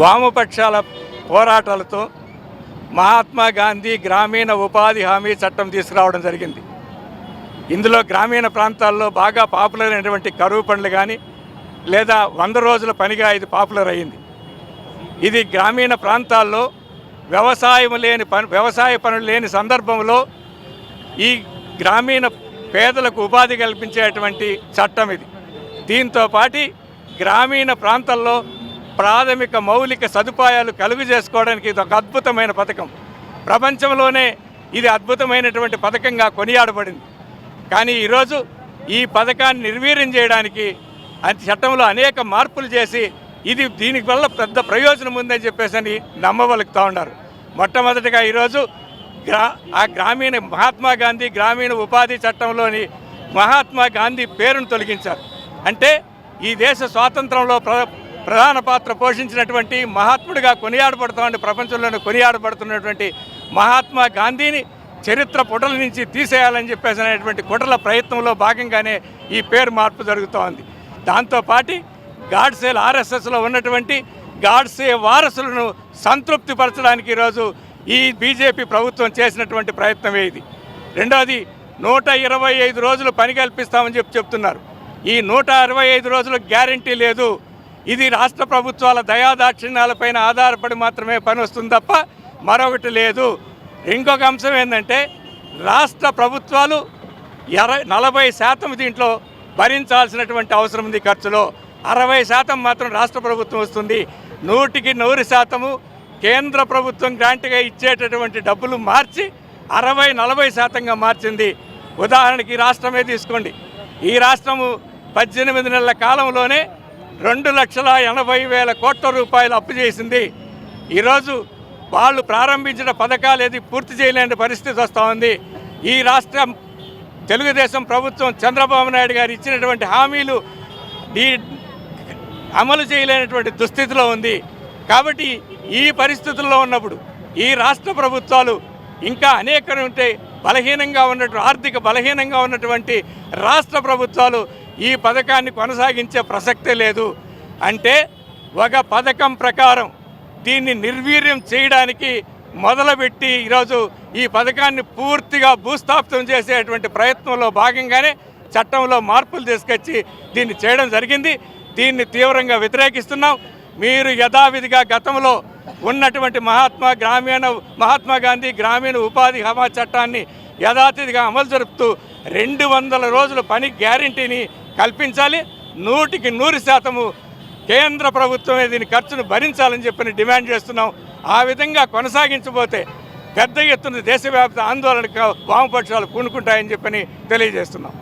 వామపక్షాల పోరాటాలతో మహాత్మా గాంధీ గ్రామీణ ఉపాధి హామీ చట్టం తీసుకురావడం జరిగింది. ఇందులో గ్రామీణ ప్రాంతాల్లో బాగా పాపులర్ అయినటువంటి కరువు పనులు కానీ లేదా వంద రోజుల పనిగా ఇది పాపులర్ అయింది ఇది గ్రామీణ ప్రాంతాల్లో వ్యవసాయం లేని పని వ్యవసాయ పనులు లేని సందర్భంలో ఈ గ్రామీణ పేదలకు ఉపాధి కల్పించేటువంటి చట్టం ఇది. దీంతో పాటి గ్రామీణ ప్రాంతాల్లో ప్రాథమిక మౌలిక సదుపాయాలు కలుగు చేసుకోవడానికి ఇది ఒక అద్భుతమైన పథకం. ప్రపంచంలోనే ఇది అద్భుతమైనటువంటి పథకంగా కొనియాడబడింది. కానీ ఈరోజు ఈ పథకాన్ని నిర్వీర్యం చేయడానికి అది చట్టంలో అనేక మార్పులు చేసి ఇది దీని వల్ల పెద్ద ప్రయోజనం ఉందని చెప్పేసి అని నమ్మవలుగుతూ ఉన్నారు. మొట్టమొదటిగా ఈరోజు గ్రా ఆ గ్రామీణ మహాత్మా గాంధీ గ్రామీణ ఉపాధి చట్టంలోని మహాత్మా గాంధీ పేరును తొలగించారు. అంటే ఈ దేశ స్వాతంత్రంలో ప్ర ప్రధాన పాత్ర పోషించినటువంటి మహాత్ముడిగా కొనియాడబడుతున్న ప్రపంచంలోనే కొనియాడబడుతున్నటువంటి మహాత్మా గాంధీని చరిత్ర పుటల నుంచి తీసేయాలని చెప్పేసి అనేటువంటి కుట్రల ప్రయత్నంలో భాగంగానే ఈ పేరు మార్పు జరుగుతోంది. దాంతోపాటి గాడ్సేల్ ఆర్ఎస్ఎస్లో ఉన్నటువంటి గాడ్సే వారసులను సంతృప్తిపరచడానికి ఈరోజు ఈ బీజేపీ ప్రభుత్వం చేసినటువంటి ప్రయత్నమే ఇది. రెండోది నూట ఇరవై ఐదు రోజులు పని కల్పిస్తామని చెప్పి చెప్తున్నారు. ఈ నూట అరవై ఐదు రోజులు గ్యారంటీ లేదు. ఇది రాష్ట్ర ప్రభుత్వాల దయాదాక్షిణ్యాలపైన ఆధారపడి మాత్రమే పని వస్తుంది తప్ప మరొకటి లేదు. ఇంకొక అంశం ఏంటంటే రాష్ట్ర ప్రభుత్వాలు ఎర నలభై శాతం దీంట్లో భరించాల్సినటువంటి అవసరం ఉంది ఖర్చులో. అరవై శాతం మాత్రం రాష్ట్ర ప్రభుత్వం వస్తుంది. నూటికి నూరు శాతము కేంద్ర ప్రభుత్వం గ్రాంట్గా ఇచ్చేటటువంటి డబ్బులు మార్చి అరవై నలభై శాతంగా మార్చింది. ఉదాహరణకి రాష్ట్రమే తీసుకోండి. ఈ రాష్ట్రము పద్దెనిమిది నెలల కాలంలోనే రెండు లక్షల ఎనభై వేల కోట్ల రూపాయలు అప్పు చేసింది. ఈరోజు వాళ్ళు ప్రారంభించిన పథకాలు ఏది పూర్తి చేయలేని పరిస్థితి వస్తూ ఉంది. ఈ రాష్ట్రం తెలుగుదేశం ప్రభుత్వం చంద్రబాబు నాయుడు గారు ఇచ్చినటువంటి హామీలు ఈ అమలు చేయలేనటువంటి దుస్థితిలో ఉంది. కాబట్టి ఈ పరిస్థితుల్లో ఉన్నప్పుడు ఈ రాష్ట్ర ప్రభుత్వాలు ఇంకా అనేక ఉంటే బలహీనంగా ఉన్నటువంటి ఆర్థిక బలహీనంగా ఉన్నటువంటి రాష్ట్ర ప్రభుత్వాలు ఈ పథకాన్ని కొనసాగించే ప్రసక్తే లేదు అంటే ఒక పథకం ప్రకారం దీన్ని నిర్వీర్యం చేయడానికి మొదలుపెట్టి ఈరోజు ఈ పథకాన్ని పూర్తిగా భూస్థాపితం చేసేటువంటి ప్రయత్నంలో భాగంగానే చట్టంలో మార్పులు తీసుకొచ్చి దీన్ని చేయడం జరిగింది. దీన్ని తీవ్రంగా వ్యతిరేకిస్తున్నాం. మీరు యథావిధిగా గతంలో ఉన్నటువంటి మహాత్మా గ్రామీణ మహాత్మా గాంధీ గ్రామీణ ఉపాధి హామీ చట్టాన్ని యథాతిథిగా అమలు జరుపుతూ రెండు వందల రోజుల పని గ్యారంటీని కల్పించాలి. నూటికి నూరు శాతము కేంద్ర ప్రభుత్వమే దీని ఖర్చును భరించాలని చెప్పని డిమాండ్ చేస్తున్నాం. ఆ విధంగా కొనసాగించబోతే పెద్ద ఎత్తున దేశవ్యాప్త ఆందోళనకు వామపక్షాలు పూనుకుంటాయని చెప్పని తెలియజేస్తున్నాం.